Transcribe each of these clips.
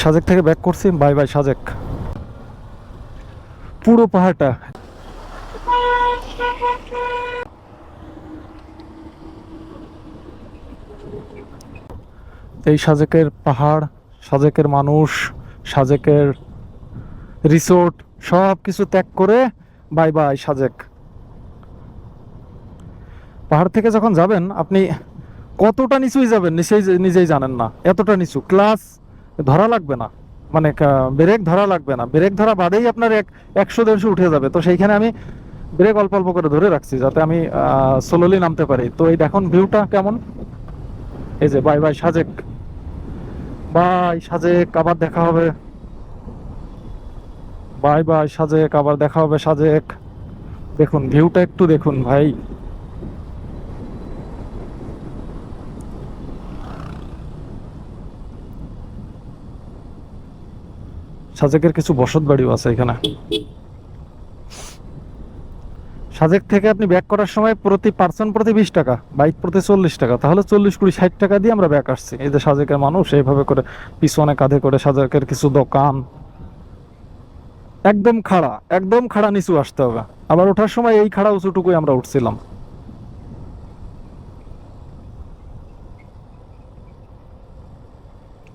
সাজেক থেকে ব্যাক করছি। Bye bye, Sajek. পুরো পাহাড়টা। এই সাজেকের পাহাড়, সাজেকের মানুষ, সাজেকের রিসোর্ট সব কিছু ত্যাগ করে বাই বাই, সাজেক। পাহাড় থেকে যখন যাবেন, আপনি কতটা নিচুই যাবেন নিজেই নিজেই জানেন না। এতটা নিচু। ক্লাস ধরা লাগবে না। মানে ব্রেক ধরা লাগবে না। ব্রেক ধরা বাদেই আপনার এক, একশো, দেড়শো উঠে যাবে। তো সেইখানে আমি ব্রেক অল্প অল্প করে ধরে রাখছি যাতে আমি সোলোলি নামতে পারি। তো এই দেখুন ভিউটা কেমন? এই যে bye bye Sajek. Bye Sajek, আবার দেখা হবে। বাই বাই সাজেক, আবার দেখা হবে সাজেক। দেখুন ভিউটা একটু দেখুন ভাই। সাজেকের কিছু বসত বাড়িও আছে এখানে। সাজেক থেকে আপনি ব্যাক করার সময় প্রতি পার্সন প্রতি বিশ টাকা, বাইক প্রতি চল্লিশ টাকা, তাহলে চল্লিশ কুড়ি ষাট টাকা দিয়ে আমরা ব্যাক আসছি। এই যে সাজেকের মানুষ, এইভাবে করে পিছনে কাঁধে করে সাজেকের কিছু দোকান। একদম খাড়া একদম খাড়া নিচু আসতে হবে। আবার ওঠার সময় এই খাড়া উঁচুটুকুই আমরা উঠছিলাম।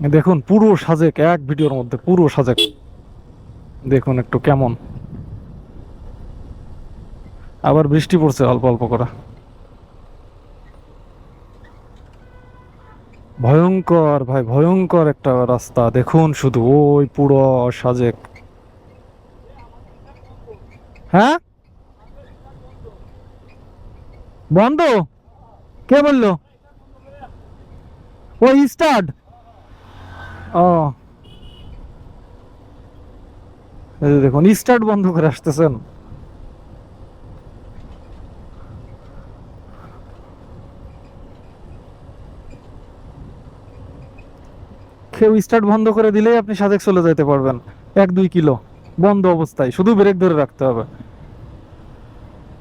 দেখুন, পুরো সাজেক, এক ভিডিওর মধ্যে পুরো সাজেক। দেখুন একটু কেমন। আবার বৃষ্টি পড়ছে অল্প অল্প করে। ভয়ঙ্কর ভাই, ভয়ঙ্কর একটা রাস্তা। দেখুন শুধু ওই পুরো সাজেক। হ্যাঁ? বন্ধ? কে বলল? ওই স্টার্ট। দেখুন, স্টার্ট বন্ধ করে আসতেছেন। কেউ স্টার্ট বন্ধ করে দিলেই আপনি সাজেক চলে যেতে পারবেন। এক, দুই কিলো, বন্ধ অবস্থায়, শুধু ব্রেক ধরে রাখতে হবে।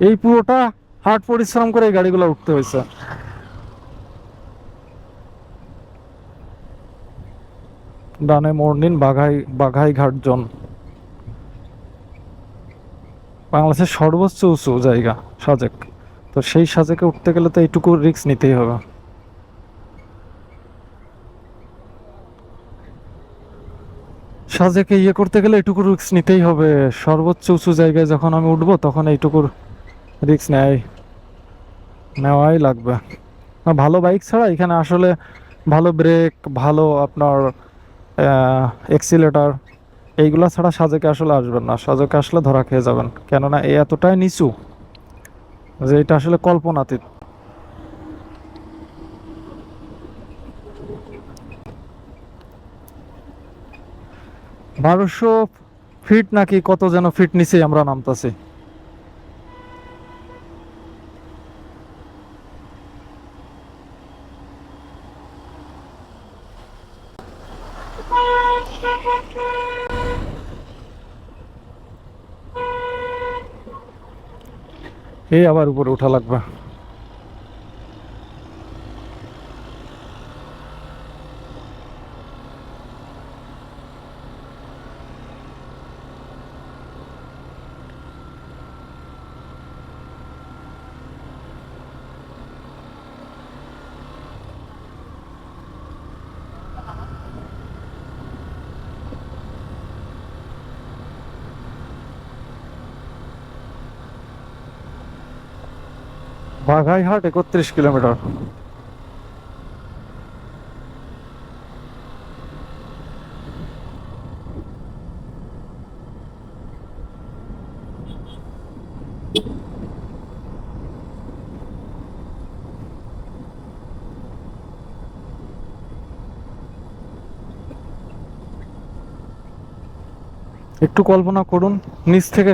এই পুরোটা হার্ড পরিশ্রম করে এই গাড়িগুলো উঠতে হয়েছে। ডানে মোড় নিন, বাঘাই বাঘাই ঘাট জন বাংলাদেশের সর্বোচ্চ উঁচু জায়গা, সাজেক। তো সেই সাজেকে উঠতে গেলে তো এইটুকু রিস্ক নিতেই হবে। সাজেকে ইয়ে করতে গেলে এইটুকু রিস্ক নিতেই হবে। সর্বোচ্চ উঁচু জায়গায় যখন আমি উঠবো, তখন এইটুকুর রিস্ক নেয় নেওয়াই লাগবে। ভালো বাইক ছাড়া এখানে আসলে ভালো ব্রেক ভালো আপনার এক্সিলেটার এইগুলা ছাড়া সাজেকে আসলে আসবেন না। সাজেকে আসলে ধরা খেয়ে যাবেন। কেননা এই এতটাই নিচু যে এটা আসলে কল্পনাতীত। বারোশো ফিট নাকি কত যেন ফিট নিচে আমরা নামতাছি। এই আবার উপরে উঠা লাগবে। বাঘাইহাট একত্রিশ কিলোমিটার। একটু কল্পনা করুন, নিচ থেকে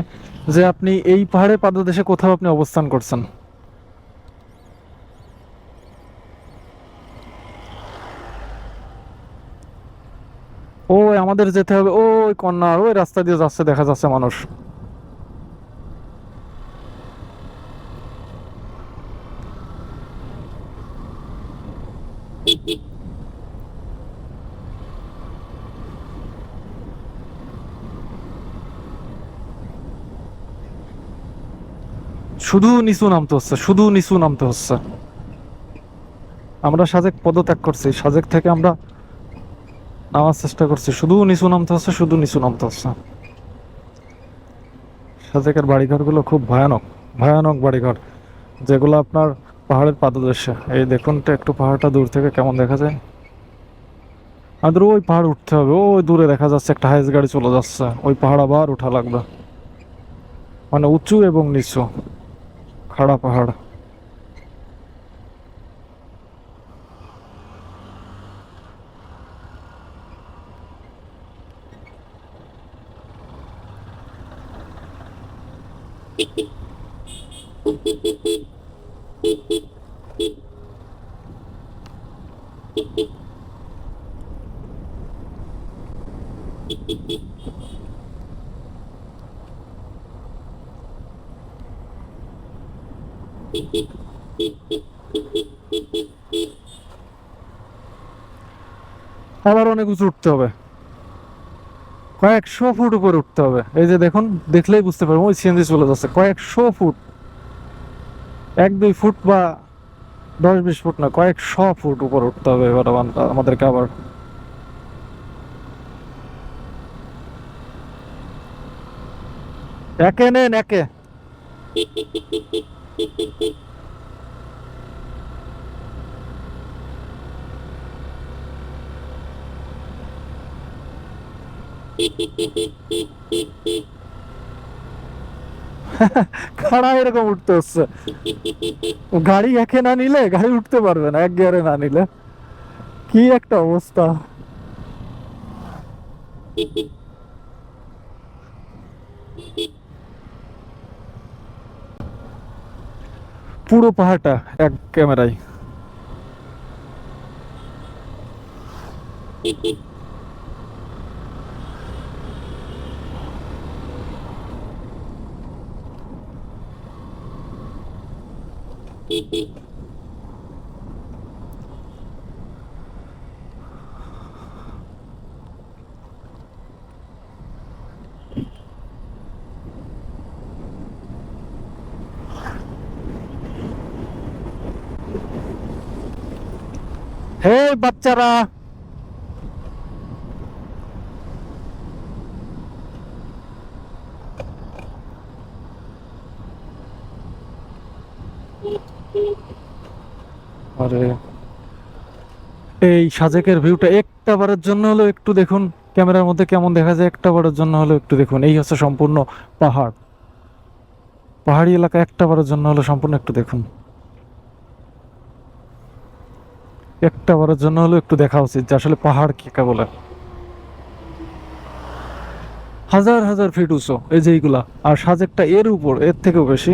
যে আপনি এই পাহাড়ের পাদদেশে কোথাও আপনি অবস্থান করছেন। ওই আমাদের যেতে হবে। ওই কন্যার ওই রাস্তা দিয়ে যাচ্ছে, দেখা যাচ্ছে মানুষ। শুধু নিচু নামতে হচ্ছে, শুধু নিচু নামতে হচ্ছে। আমরা সাজেক পদত্যাগ করছি, সাজেক থেকে আমরা নামার চেষ্টা করছি। শুধু নিচু নামতে হচ্ছে, শুধু নিচু নামতে হচ্ছে। সাজেকের বাড়িঘরগুলো খুব ভয়ানক ভয়ানক বাড়িঘর, যেগুলো আপনার পাহাড়ের পাদদেশে। এই দেখুন তো, একটু পাহাড়টা দূর থেকে কেমন দেখা যায়। আমাদের ওই পাহাড় উঠতে হবে, ওই দূরে দেখা যাচ্ছে একটা হাইস গাড়ি চলে যাচ্ছে। ওই পাহাড় আবার উঠা লাগবে। মানে উঁচু এবং নিচু। খাড়া পাহাড়। আবার অনেক উঁচু উঠতে হবে। কয়েকশো ফুট উপরে উঠতে হবে। এই যে দেখুন, দেখলেই বুঝতে পারব ওই সিএনজি চলে যাচ্ছে। কয়েকশো ফুট। এক, দুই ফুট বা দশ, বিশ ফুট না, কয়েকশো ফুট উপরে উঠতে হবে এবার আমাদেরকে আবার। একে নেন, একে। খাড়া এরকম উঠতে হচ্ছে গাড়ি একে না নিলে গাড়ি উঠতে পারবে না এক গিয়ারে না নিলে কি একটা অবস্থা পুরো পাহাড়টা এক ক্যামেরায় হে বাচ্চারা। আরে এই সাজেকের ভিউটা একটা বারের জন্য হলো একটু দেখুন। ক্যামেরার মধ্যে কেমন দেখা যায় একটা বারের জন্য হলো একটু দেখুন। এই হচ্ছে সম্পূর্ণ পাহাড়। পাহাড়ি এলাকা একটা বারের জন্য হলো সম্পূর্ণ একটু দেখুন। একটা বারের জন্য হলো একটু দেখা উচিত যে আসলে পাহাড় কে বলে। হাজার হাজার ফিট উঁচু, এই যে এইগুলা। আর সাজেকটা এর উপর, এর থেকেও বেশি।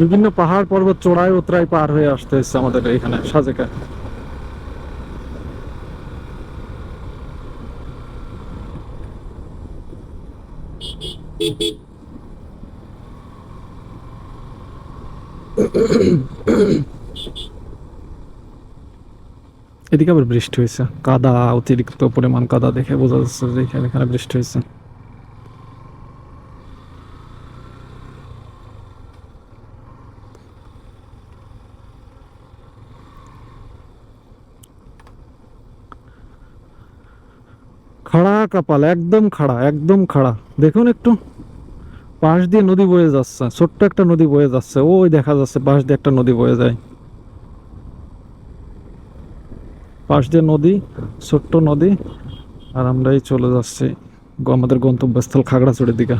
বিভিন্ন পাহাড় পর্বত চড়াই উতরাই পার হয়ে আসতে হচ্ছে আমাদের এখানে সাজেকা এদিকে আবার বৃষ্টি হয়েছে। কাদা, অতিরিক্ত পরিমাণ কাদা দেখে বোঝা যাচ্ছে যে এখানে এখানে বৃষ্টি হয়েছে। খাড়া কপাল, একদম খাড়া একদম খাড়া। দেখুন একটু। পাশ দিয়ে নদী বয়ে যাচ্ছে, ছোট্ট একটা নদী বয়ে যাচ্ছে। ওই দেখা যাচ্ছে পাশ দিয়ে একটা নদী বয়ে যায়। পাশ দিয়ে নদী, ছোট্ট নদী, আর আমরা এই চলে যাচ্ছি আমাদের গন্তব্যস্থল খাগড়াছড়ির দিকে।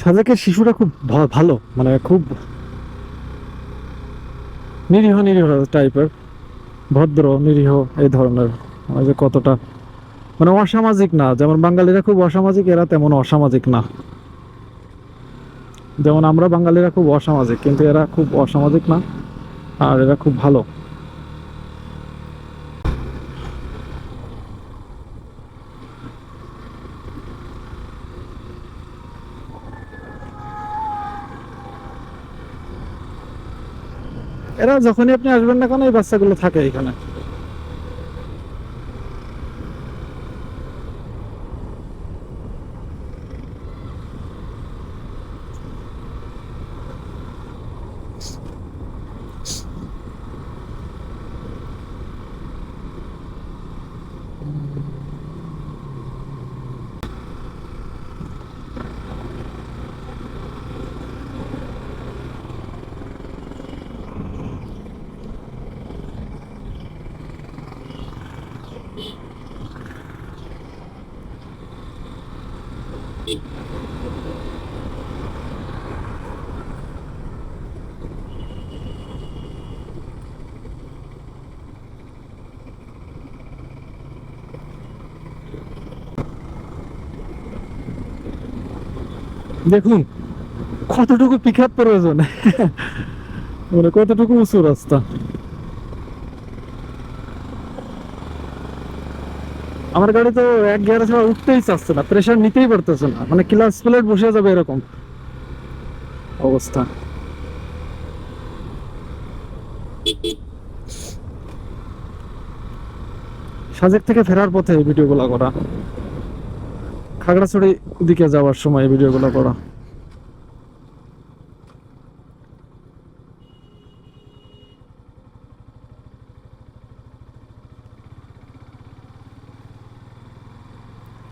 সাজেকের শিশুরা খুব ভালো মানে খুব নিরীহ নিরীহ টাইপের ভদ্র, নিরীহ, এই ধরনের। ওই যে কতটা মানে অসামাজিক না। যেমন বাঙালিরা খুব অসামাজিক, এরা তেমন অসামাজিক না। যেমন আমরা বাঙালিরা খুব অসামাজিক, কিন্তু এরা খুব অসামাজিক না, আর এরা খুব ভালো। এরা যখনই আপনি আসবেন না কেন এই বাচ্চাগুলো থাকে এখানে। দেখুন, কতটুকু পিকআপ প্রয়োজন? মানে কতটুকু উঁচু রাস্তা? আমার গাড়ি তো এক গিয়ারে ছাড়া উঠতেই চাচ্ছে না প্রেশার নিতেই পারতেছে না। মানে ক্লাস প্লেট বসে যাবে এরকম অবস্থা। সাজেক থেকে ফেরার পথে এই ভিডিওগুলো করা। খাগড়াছড়ি দিকে যাওয়ার সময় এই ভিডিওগুলো করা।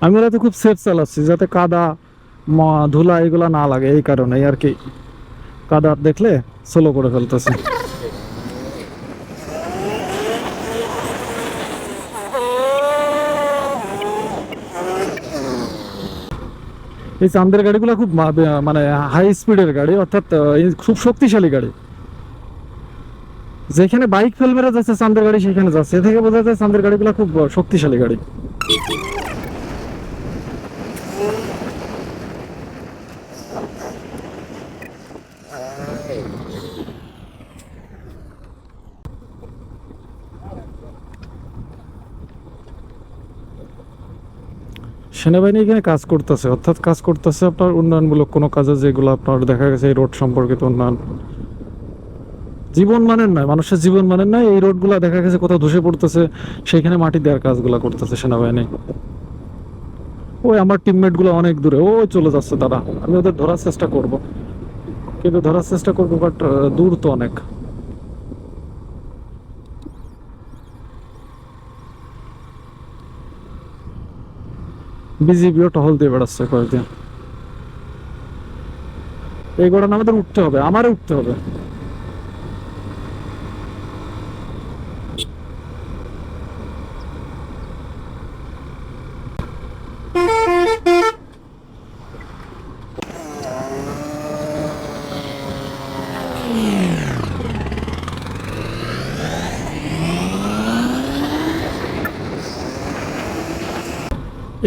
আমি তো খুব সেফ চালাচ্ছি, যাতে কাদা ধুলা এগুলা না লাগে, এই কারণে আর কি। কাদা দেখলে স্লো করে ফেলতেছে। এই চান্দের গাড়িগুলো খুব মানে হাই স্পিডের গাড়ি, অর্থাৎ খুব শক্তিশালী গাড়ি। যেখানে বাইক ফেল মেরে যাচ্ছে চান্দের গাড়ি, সেখানে যাচ্ছে। এ থেকে বোঝা যায় চান্দের গাড়িগুলো খুব শক্তিশালী গাড়ি। সেনাবাহিনী এখানে কাজ করতেছে, অর্থাৎ কাজ করতেছে আপনার উন্নয়নমূলক কোনো কাজে যেগুলো আপনার দেখা গেছে এই রোড সম্পর্কিত উন্নয়ন। জীবন মানের নয় মানুষের জীবন মানের নয় এই রোডগুলো দেখা গেছে কোথাও ধসে পড়তেছে সেখানে মাটি দেওয়ার কাজগুলো করতেছে সেনাবাহিনী। ওই আমার টিমমেটগুলো অনেক দূরে ও চলে যাচ্ছে তারা। আমি ওদের ধরার চেষ্টা করব। কিন্তু ধরার চেষ্টা করব বাট দূর তো অনেক। বিজিবিও টহল দিয়ে বেড়াচ্ছে কয়েকদিন। এই ঘটনা আমাদের উঠতে হবে আমারও উঠতে হবে।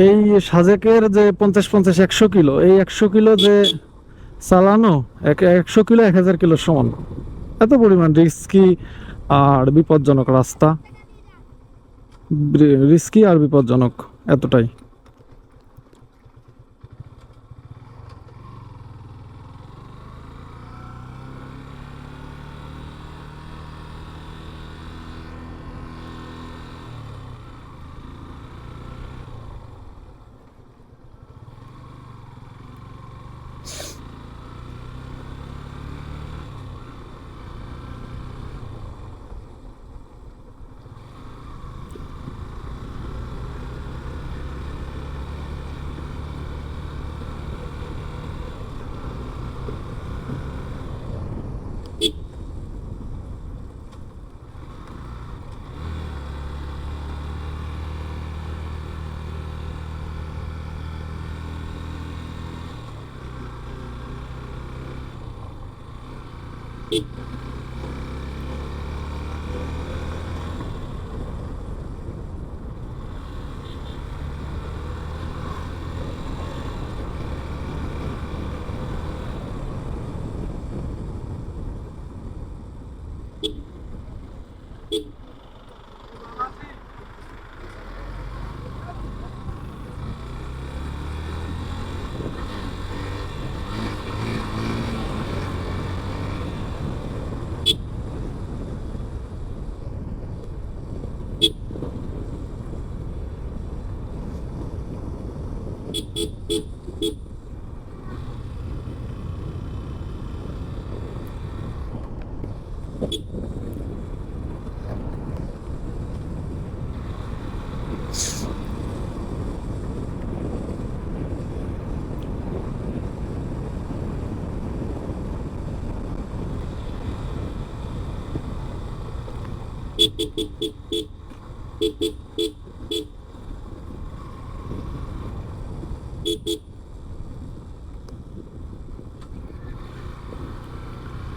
এই সাজেকের যে পঞ্চাশ পঞ্চাশ একশো কিলো, এই একশো কিলো যে চালানো, এক একশো কিলো এক হাজার কিলো সমান। এত পরিমাণ রিস্কি আর বিপজ্জনক রাস্তা। রিস্কি আর বিপজ্জনক এতটাই।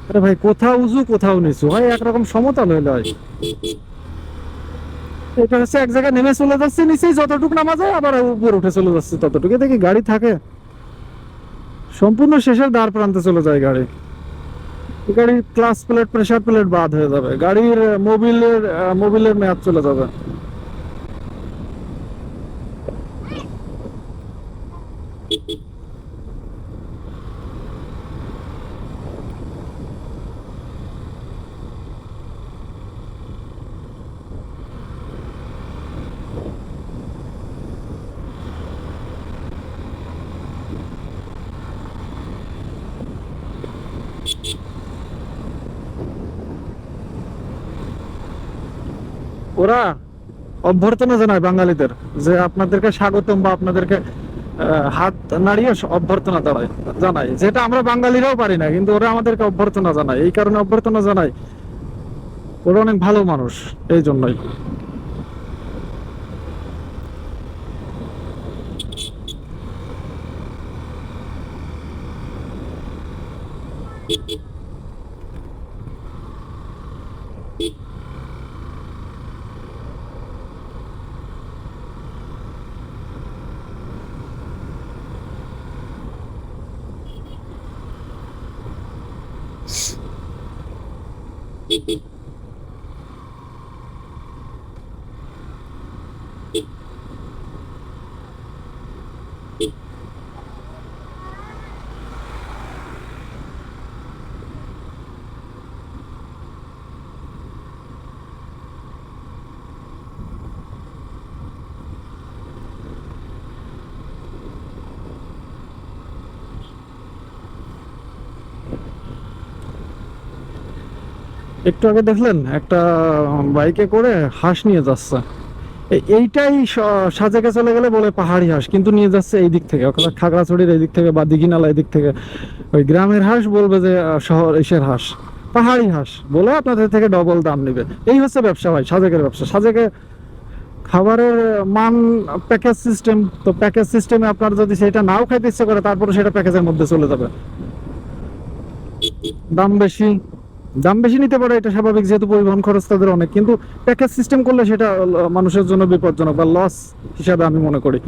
আরে ভাই, কোথাও উঁচু কোথাও নিচু। ভাই, একরকম সমতল হইলে হয় এটা হচ্ছে এক জায়গায় নেমে চলে যাচ্ছে, নিচেই যতটুকু নামা যায়, আবার উপরে উঠে চলে যাচ্ছে ততটুকু। দেখি গাড়ি থাকে। সম্পূর্ণ শেষের দ্বার প্রান্তে চলে যায় গাড়ি। গাড়ির ক্লাস প্লেট প্রেশার প্লেট বাদ হয়ে যাবে। গাড়ির মোবিলের মোবিলের মেয়াদ চলে যাবে ওরা অভ্যর্থনা জানায় বাঙালিদের যে আপনাদেরকে স্বাগতম বা আপনাদেরকে হাত নাড়িয়ে অভ্যর্থনা জানায় জানায়। যেটা আমরা বাঙালিরাও পারি না, কিন্তু ওরা আমাদেরকে অভ্যর্থনা জানায়। এই কারণে অভ্যর্থনা জানায়। ওরা অনেক ভালো মানুষ, এই জন্যই। একটু আগে দেখলেন, একটা বাইকে করে হাঁস নিয়ে যাচ্ছে। এইটাই সাজেকে চলে গেলে বলে পাহাড়ি হাঁস, কিন্তু নিয়ে যাচ্ছে এই দিক থেকে, অর্থাৎ খাগড়াছড়ির এই দিক থেকে বা দিঘিনালা এই দিক থেকে। ওই গ্রামের হাঁস বলবে যে শহর এসের হাঁস, পাহাড়ি হাঁস, বলে আপনাদের থেকে ডবল দাম নেবে। এই হচ্ছে ব্যবসা ভাই, সাজেকের ব্যবসা। সাজেকে খাবারের মান প্যাকেজ সিস্টেম তো প্যাকেজ সিস্টেমে আপনার যদি সেটা নাও খাইতে ইচ্ছে করে, তারপরে সেটা প্যাকেজের মধ্যে চলে যাবে। দাম বেশি। দাম বেশি নিতে পারে, এটা স্বাভাবিক, যেহেতু পরিবহন খরচ তাদের অনেক। কিন্তু প্যাকেজ সিস্টেম করলে সেটা মানুষের জন্য বিপজ্জনক বা লস হিসাবে আমি মনে করি।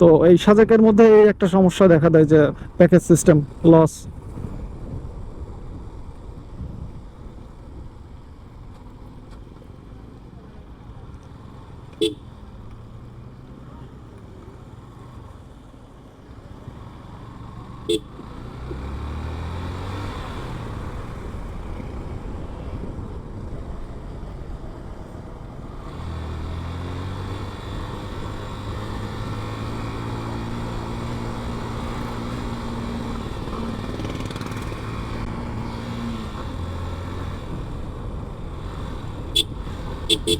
তো এই সাজাকের মধ্যে এই একটা সমস্যা দেখা দেয় যে package system loss Hehehe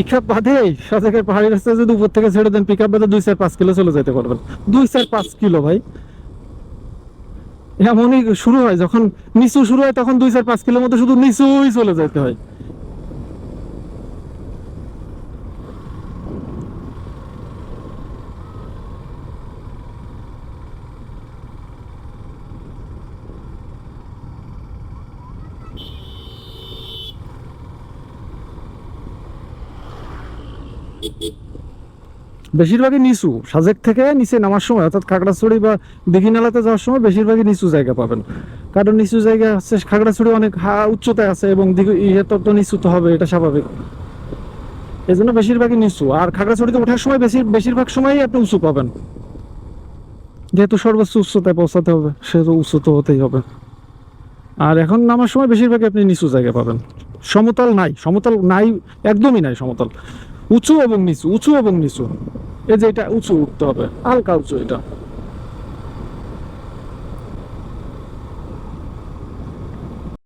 pick up বাদেই সাজেকের পাহাড়ি রাস্তায় যদি উপর থেকে ছেড়ে দেন পিক আপ বাদে দুই চার পাঁচ কিলো চলে যেতে পারবেন। দুই চার পাঁচ কিলো ভাই। এমনই শুরু হয়, যখন নিচু শুরু হয়, তখন দুই চার পাঁচ কিলোর মতো শুধু নিচুই চলে যেতে হয়। বেশিরভাগই নিচু। সাজেক থেকে নিচে নামার সময়, অর্থাৎ খাগড়াছড়ি বা দিঘিনালাতে যাওয়ার সময় বেশিরভাগই নিচু জায়গা পাবেন। কারণ নিচু জায়গা হচ্ছে খাগড়াছড়ি অনেক উচ্চতায় আছে এবং ইয়ে তো তো নিচু তো হবে, এটা স্বাভাবিক। এই জন্য বেশিরভাগই নিচু। আর খাগড়াছড়িতে ওঠার সময় বেশি বেশিরভাগ সময়ই আপনি উঁচু পাবেন। যেহেতু সর্বোচ্চ উচ্চতায় পৌঁছাতে হবে, সেহেতু উঁচু তো হতেই হবে। আর এখন নামার সময় বেশিরভাগই আপনি নিচু জায়গা পাবেন। সমতল নাই সমতল নাই, একদমই নাই সমতল। উঁচু এবং নিচু, উঁচু এবং নিচু। এই যে এটা উঁচু উঠতে হবে, হালকা উঁচু এটা।